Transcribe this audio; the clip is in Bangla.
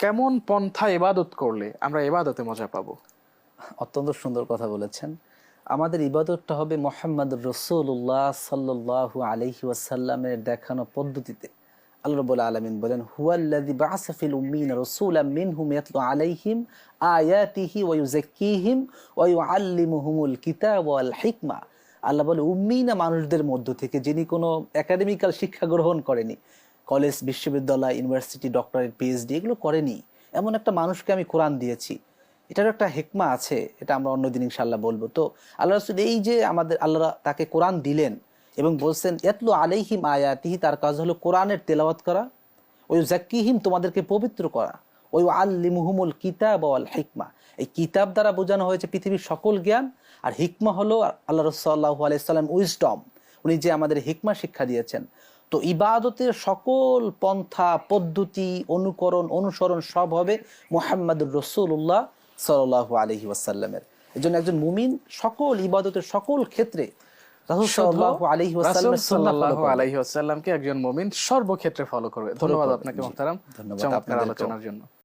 কেমন পন্থা ইবাদত করলে আমরা ইবাদতে মজা পাবো? অত্যন্ত সুন্দর কথা বলেছেন। আমাদের ইবাদতটা হবে মোহাম্মদ রসুল্লাহ সাল্লাহ আলহি ওয়াসাল্লামের দেখানো পদ্ধতিতে। আলাইহিম আয়াতিহি আল্লাহ বলে, উম্মিনা মানুষদের মধ্য থেকে যিনি কোনো একাডেমিক্যাল শিক্ষা গ্রহণ করেনি কলেজ, বিশ্ববিদ্যালয়, ইউনিভার্সিটি, ডক্টরেট পিএইচডি এগুলো করেনি। এমন একটা মানুষকে আমি কোরআন দিয়েছি। এটার একটা হেকমা আছে, এটা আমরা অন্যদিন ইনশাল্লাহ বলব। তো আল্লাহ রসুল এই যে আমাদের আল্লাহ তাকে কোরআন দিলেন এবং বলছেন এতলো আলাইহিম আয়াতিহি তার কাজ হলো কোরআনের তেলাওয়াত করা। ওই জাক্কিহিম তোমাদেরকে পবিত্র করা। ওই আল্লিমুহুমুল কিতাব ওয়াল হিকমা এই কিতাব দ্বারা বোঝানো হয়েছে পৃথিবীর সকল জ্ঞান। আর হিকমা হলো আল্লাহ রসাল্লাহ আলাইসাল্লাম উইজডম উনি যে আমাদের হিকমা শিক্ষা দিয়েছেন। তো ইবাদতের সকল পন্থা পদ্ধতি অনুকরণ অনুসরণ সব হবে মোহাম্মদুর রসুল্লাহ সাল্লাহ আলহি ওয়াসাল্লামের। এই জন্য একজন মুমিন সকল ইবাদতের সকল ক্ষেত্রে। একজন মমিন সর্বক্ষেত্রে ফলো করবে। ধন্যবাদ আপনাকে চমৎকার আলোচনার জন্য।